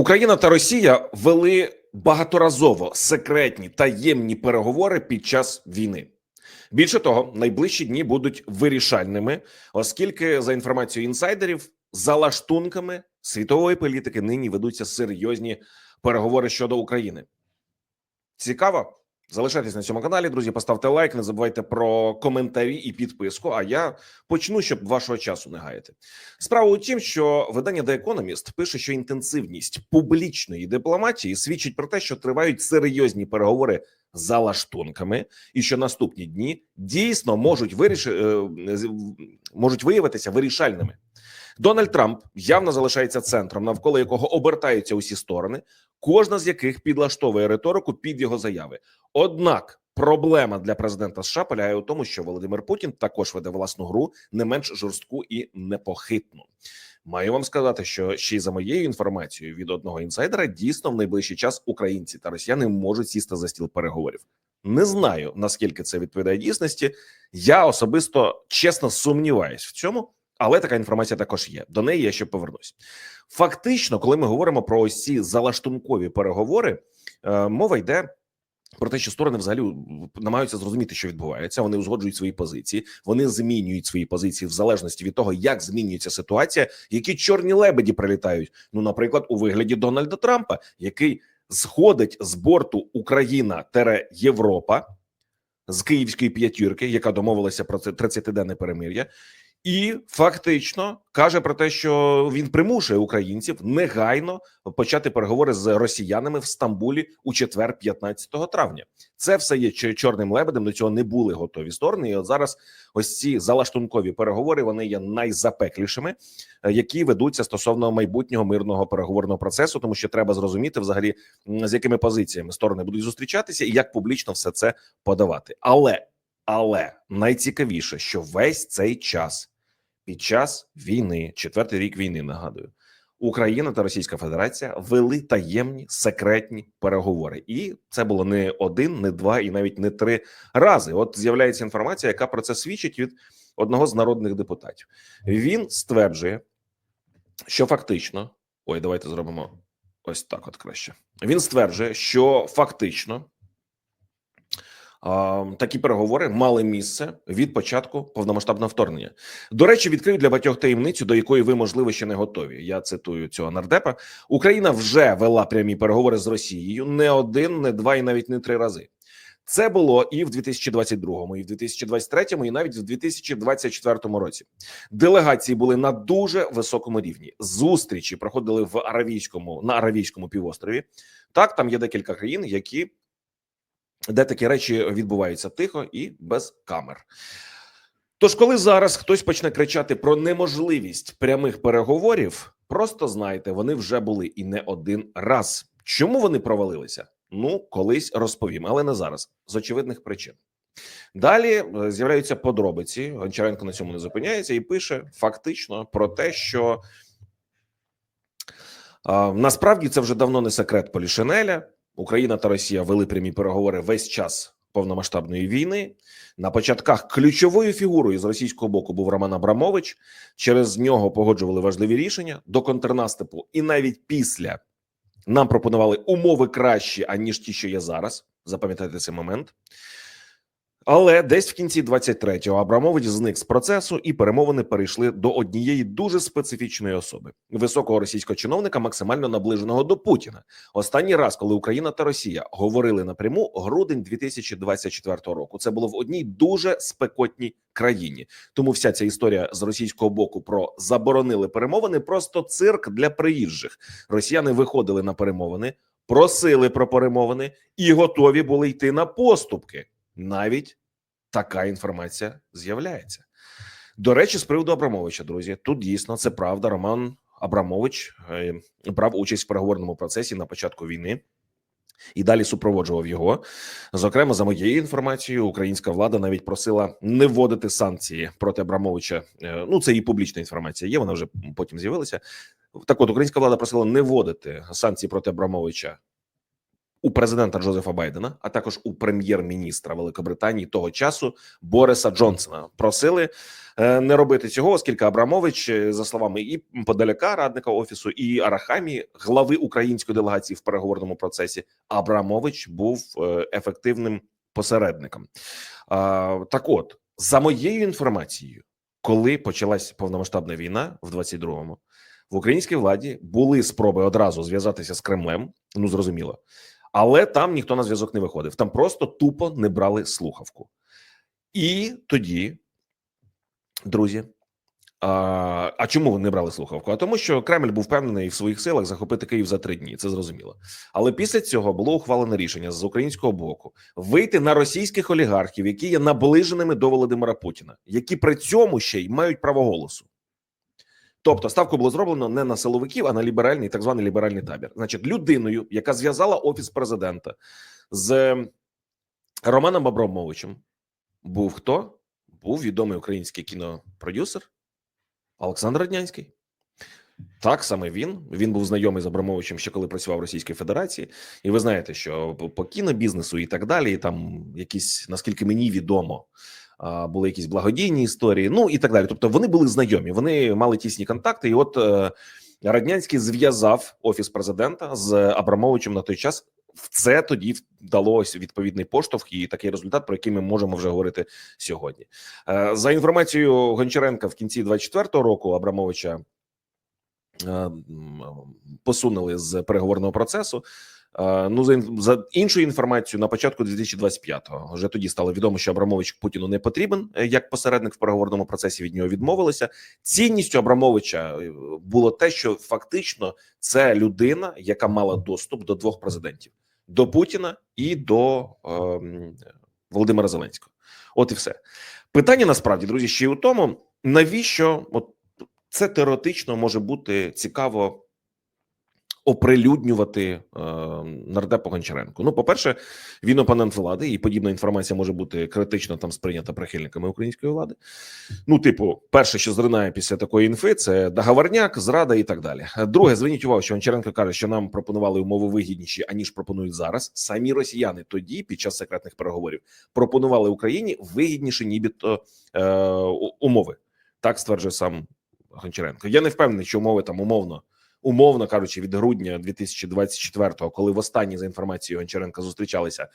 Україна та Росія вели багаторазово секретні таємні переговори під час війни. Більше того, найближчі дні будуть вирішальними, оскільки, за інформацією інсайдерів, за лаштунками світової політики нині ведуться серйозні переговори щодо України. Цікаво? Залишайтесь на цьому каналі, друзі. Поставте лайк, не забувайте про коментарі і підписку. А я почну, щоб вашого часу не гаяти. Справа у тім, що видання The Economist пише, що інтенсивність публічної дипломатії свідчить про те, що тривають серйозні переговори за лаштунками, і що наступні дні дійсно можуть вирішити можуть виявитися вирішальними. Дональд Трамп явно залишається центром, навколо якого обертаються усі сторони, кожна з яких підлаштовує риторику під його заяви. Однак проблема для президента США полягає у тому, що Володимир Путін також веде власну гру не менш жорстку і непохитну. Маю вам сказати, що ще й за моєю інформацією від одного інсайдера дійсно в найближчий час українці та росіяни можуть сісти за стіл переговорів. Не знаю наскільки це відповідає дійсності. Я особисто чесно сумніваюсь в цьому. Але така інформація також є. До неї я ще повернусь. Фактично, коли ми говоримо про ось ці залаштункові переговори, е, мова йде про те, що сторони взагалі намагаються зрозуміти, що відбувається. Вони узгоджують свої позиції, вони змінюють свої позиції в залежності від того, як змінюється ситуація, які чорні лебеді прилітають. Ну, наприклад, у вигляді Дональда Трампа, який сходить з борту Україна тере Європа з Київської п'ятірки, яка домовилася про це 30-денне перемир'я. І фактично каже про те, що він примушує українців негайно почати переговори з росіянами в Стамбулі у четвер, 15 травня. Це все є чорним лебедем. До цього не були готові сторони. І от зараз ось ці залаштункові переговори вони є найзапеклішими, які ведуться стосовно майбутнього мирного переговорного процесу, тому що треба зрозуміти взагалі з якими позиціями сторони будуть зустрічатися і як публічно все це подавати. Але але найцікавіше, що весь цей час під час війни, четвертий рік війни, нагадую, Україна та Російська Федерація вели таємні секретні переговори, і це було не один, не два і навіть не три рази. От з'являється інформація, яка про це свідчить від одного з народних депутатів. Він стверджує, що фактично, ой, давайте зробимо ось так. От краще він стверджує, що фактично такі переговори мали місце від початку повномасштабного вторгнення. До речі, відкрию для багатьох таємницю, до якої ви можливо ще не готові. Я цитую цього нардепа. Україна вже вела прямі переговори з Росією не один, не два і навіть не три рази. Це було і в 2022, і в 2023, і навіть в 2024 році. Делегації були на дуже високому рівні. Зустрічі проходили в Аравійському на Аравійському півострові. Так, там є декілька країн, які де такі речі відбуваються тихо і без камер. Тож, коли зараз хтось почне кричати про неможливість прямих переговорів, просто знайте, вони вже були і не один раз. Чому вони провалилися? Ну, колись розповім, але не зараз з очевидних причин. Далі е, з'являються подробиці. Гончаренко на цьому не зупиняється і пише фактично про те, що а, насправді це вже давно не секрет Полішинеля. Україна та Росія вели прямі переговори весь час повномасштабної війни. На початках ключовою фігурою з російського боку був Роман Абрамович. Через нього погоджували важливі рішення до контрнаступу, і навіть після нам пропонували умови кращі аніж ті, що є зараз. Запам'ятайте цей момент. Але десь в кінці 23-го Абрамович зник з процесу, і перемовини перейшли до однієї дуже специфічної особи високого російського чиновника, максимально наближеного до Путіна. Останній раз, коли Україна та Росія говорили напряму, грудень 2024 року, це було в одній дуже спекотній країні. Тому вся ця історія з російського боку про заборонили перемовини. Просто цирк для приїжджих. Росіяни виходили на перемовини, просили про перемовини і готові були йти на поступки навіть така інформація з'являється. До речі, з приводу Абрамовича, друзі, тут дійсно це правда. Роман Абрамович е, брав участь в переговорному процесі на початку війни. І далі супроводжував його. Зокрема, за моєю інформацією, українська влада навіть просила не вводити санкції проти Абрамовича. Е, ну це і публічна інформація. Є вона вже потім з'явилася. Так, от українська влада просила не вводити санкції проти Абрамовича у президента Джозефа Байдена, а також у прем'єр-міністра Великобританії того часу Бориса Джонсона. Просили е, не робити цього, оскільки Абрамович, е, за словами і Подаляка, радника офісу, і Арахамі, глави української делегації в переговорному процесі, Абрамович був е, ефективним посередником. Так, от за моєю інформацією, коли почалась повномасштабна війна в 22-му, в українській владі були спроби одразу зв'язатися з Кремлем. Ну зрозуміло, але там ніхто на зв'язок не виходив. Там просто тупо не брали слухавку. І тоді, друзі. А а чому вони брали слухавку? А тому, що Кремль був впевнений в своїх силах захопити Київ за три дні. Це зрозуміло. Але після цього було ухвалене рішення з українського боку вийти на російських олігархів, які є наближеними до Володимира Путіна, які при цьому ще й мають право голосу. Тобто ставку було зроблено не на силовиків, а на ліберальний так званий ліберальний табір. Значить, людиною, яка зв'язала офіс президента з Романом Абрамовичем, був хто? Був відомий український кінопродюсер Олександр Раднянський. Так саме він. Він був знайомий з Абрамовичем ще коли працював в Російській Федерації, і ви знаєте, що по, кінобізнесу і так далі, і там якісь, наскільки мені відомо, були якісь благодійні історії, ну і так далі. Тобто вони були знайомі, вони мали тісні контакти. І от е, Раднянський зв'язав офіс президента з Абрамовичем на той час. В це тоді вдалося відповідний поштовх і такий результат, про який ми можемо вже говорити сьогодні. Е, За інформацією Гончаренка, в кінці 24-го року Абрамовича е, посунули з переговорного процесу. Е, Ну за, за іншою інформацією, на початку 2025-го вже тоді стало відомо, що Абрамович Путіну не потрібен е, як посередник в переговорному процесі. Від нього відмовилися. Цінністю Абрамовича е, було те, що фактично це людина, яка мала доступ до двох президентів: до Путіна і до ем, Володимира Зеленського. От і все питання. Насправді, друзі, ще й у тому, навіщо от це теоретично може бути цікаво оприлюднювати е, нардепу Гончаренку. Ну, по-перше, він опонент влади, і подібна інформація може бути критично там сприйнята прихильниками української влади. Ну, типу, перше, що зринає після такої інфи, це договорняк, зрада і так далі. Друге, зверніть увагу, що Гончаренко каже, що нам пропонували умови вигідніші, аніж пропонують зараз. Самі росіяни тоді, під час секретних переговорів, пропонували Україні вигідніші, нібито е, умови. Так стверджує сам Гончаренко. Я не впевнений, що умови там умовно, умовно кажучи, від грудня 2024-го, коли востаннє за інформацією Гончаренка зустрічалися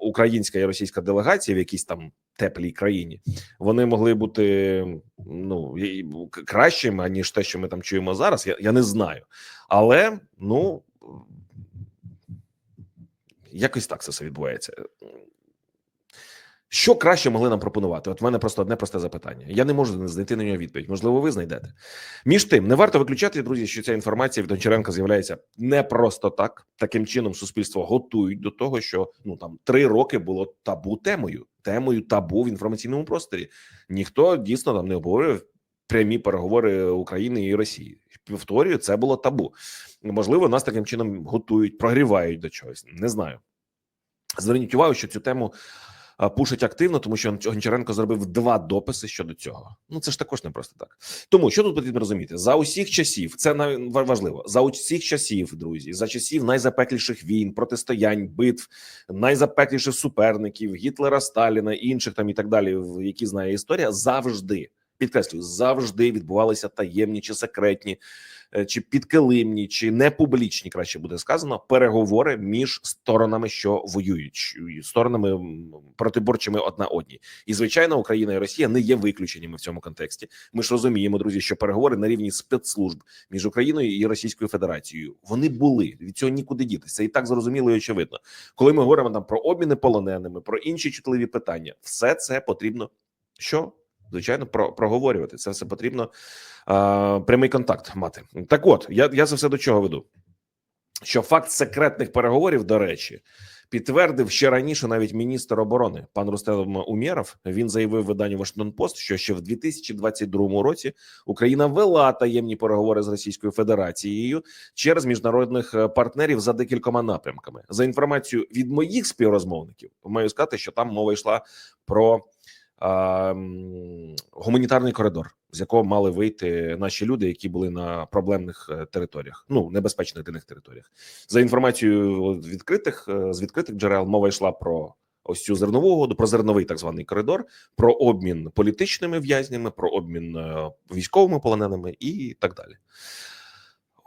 українська і російська делегація в якійсь там теплій країні, вони могли бути ну кращими аніж те, що ми там чуємо зараз. Я, я не знаю, але ну якось так це все відбувається. Що краще могли нам пропонувати? От в мене просто одне просте запитання. Я не можу знайти на нього відповідь. Можливо, ви знайдете. Між тим, не варто виключати, друзі, що ця інформація від Гончаренка з'являється не просто так. Таким чином, суспільство готують до того, що ну там три роки було табу темою, темою табу в інформаційному просторі. Ніхто дійсно там не обговорював прямі переговори України і Росії. Повторюю, це було табу. Можливо, нас таким чином готують, прогрівають до чогось. Не знаю. Зверніть увагу, що цю тему пушить активно, тому що Гончаренко зробив два дописи щодо цього. Ну це ж також не просто так. Тому що тут потрібно розуміти за усіх часів, це важливо. За усіх часів, друзі, за часів найзапекліших війн, протистоянь, битв, найзапекліших суперників, Гітлера, Сталіна, інших там і так далі, в- які знає історія, завжди підкреслюю, завжди відбувалися таємні чи секретні, чи підкилимні, чи не публічні, краще буде сказано, переговори між сторонами, що воюють, сторонами протиборчими одна одній. І звичайно, Україна і Росія не є виключеннями в цьому контексті. Ми ж розуміємо, друзі, що переговори на рівні спецслужб між Україною і Російською Федерацією вони були від цього нікуди дітися. І так зрозуміло і очевидно. Коли ми говоримо там про обміни полоненими, про інші чутливі питання, все це потрібно що звичайно про, проговорювати. Це все потрібно а, прямий контакт мати. Так, от я, я це все до чого веду. Що факт секретних переговорів, до речі, підтвердив ще раніше навіть міністр оборони пан Рустем Умєров. Він заявив виданню Вашингтон Пост, що ще в 2022 році Україна вела таємні переговори з Російською Федерацією через міжнародних е, партнерів за декількома напрямками. За інформацією від моїх співрозмовників, маю сказати, що там мова йшла про гуманітарний коридор з якого мали вийти наші люди, які були на проблемних е, територіях, ну небезпечних для них територіях. За інформацією відкритих е, з відкритих джерел, мова йшла про ось цю зернову угоду, про зерновий так званий коридор, про обмін політичними в'язнями, про обмін е, військовими полоненими і так далі.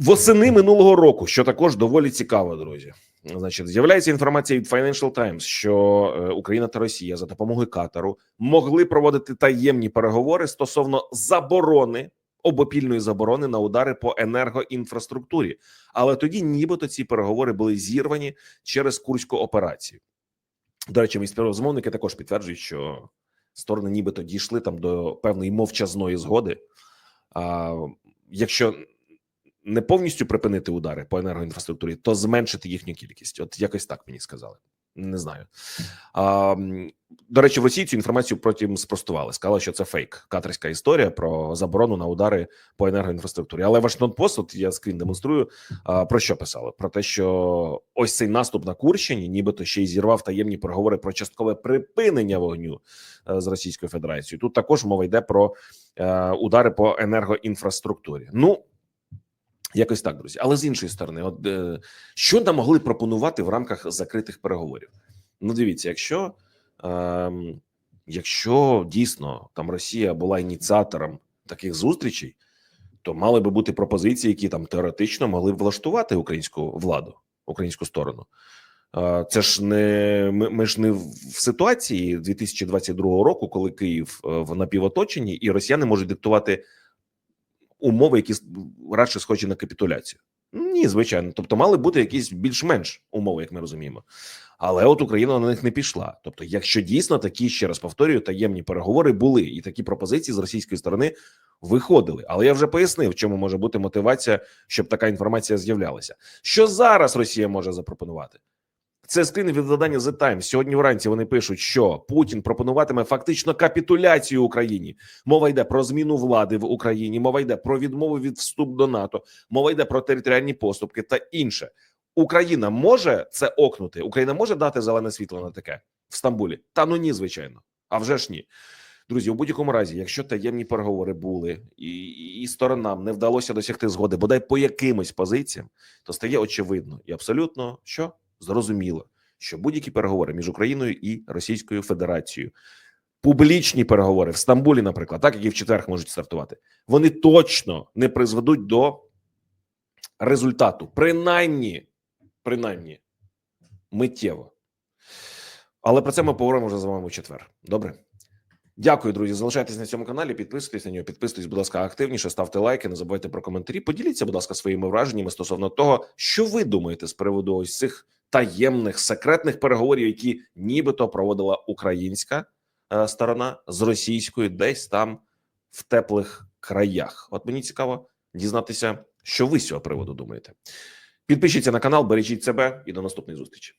Восени минулого року, що також доволі цікаво, друзі. Значить, з'являється інформація від Financial Times, що е, Україна та Росія за допомогою Катару могли проводити таємні переговори стосовно заборони обопільної заборони на удари по енергоінфраструктурі. Але тоді, нібито, ці переговори були зірвані через курську операцію. До речі, мій співрозмовники також підтверджують, що сторони нібито дійшли там до певної мовчазної згоди. А якщо не повністю припинити удари по енергоінфраструктурі, то зменшити їхню кількість. От якось так мені сказали. Не знаю. А, до речі, в Росії цю інформацію потім спростували. Сказали, що це фейк, катерська історія про заборону на удари по енергоінфраструктурі. Але Вашингтон Пост, от я скрін демонструю. А, про що писали? Про те, що ось цей наступ на Курщині, нібито ще й зірвав таємні переговори про часткове припинення вогню е, з Російською Федерацією. Тут також мова йде про е, удари по енергоінфраструктурі. Ну Якось так, друзі. Але з іншої сторони, от е, що нам могли пропонувати в рамках закритих переговорів? Ну, дивіться, якщо, е, якщо дійсно там Росія була ініціатором таких зустрічей, то мали би бути пропозиції, які там теоретично могли б влаштувати українську владу, українську сторону. Е, Це ж не ми, ми ж не в ситуації 2022 року, коли Київ е, в напівоточенні, і росіяни можуть диктувати умови, які радше схожі на капітуляцію. Ні, звичайно. Тобто, мали бути якісь більш-менш умови, як ми розуміємо. Але от Україна на них не пішла. Тобто, якщо дійсно такі ще раз повторюю, таємні переговори були, і такі пропозиції з російської сторони виходили. Але я вже пояснив, чому може бути мотивація, щоб така інформація з'являлася. Що зараз Росія може запропонувати? Це скрін від видання The Times. Сьогодні вранці вони пишуть, що Путін пропонуватиме фактично капітуляцію Україні. Мова йде про зміну влади в Україні. Мова йде про відмову від вступ до НАТО. Мова йде про територіальні поступки та інше. Україна може це окнути. Україна може дати зелене світло на таке в Стамбулі. Та ну ні, звичайно. А вже ж ні. Друзі, у будь-якому разі, якщо таємні переговори були і, і сторонам не вдалося досягти згоди, бодай по якимось позиціям, то стає очевидно і абсолютно що зрозуміло, що будь-які переговори між Україною і Російською Федерацією, публічні переговори в Стамбулі, наприклад, так і в четвер можуть стартувати, вони точно не призведуть до результату, принаймні, принаймні миттєво. Але про це ми поговоримо вже з вами у четвер. Добре. Дякую, друзі. Залишайтесь на цьому каналі, підписуйтесь на нього, підписуйтесь, будь ласка, активніше, ставте лайки, не забувайте про коментарі. Поділіться, будь ласка, своїми враженнями стосовно того, що ви думаєте з приводу ось цих таємних секретних переговорів, які нібито проводила українська е, сторона з російською, десь там в теплих краях. От мені цікаво дізнатися, що ви з цього приводу думаєте. Підпишіться на канал, бережіть себе і до наступної зустрічі.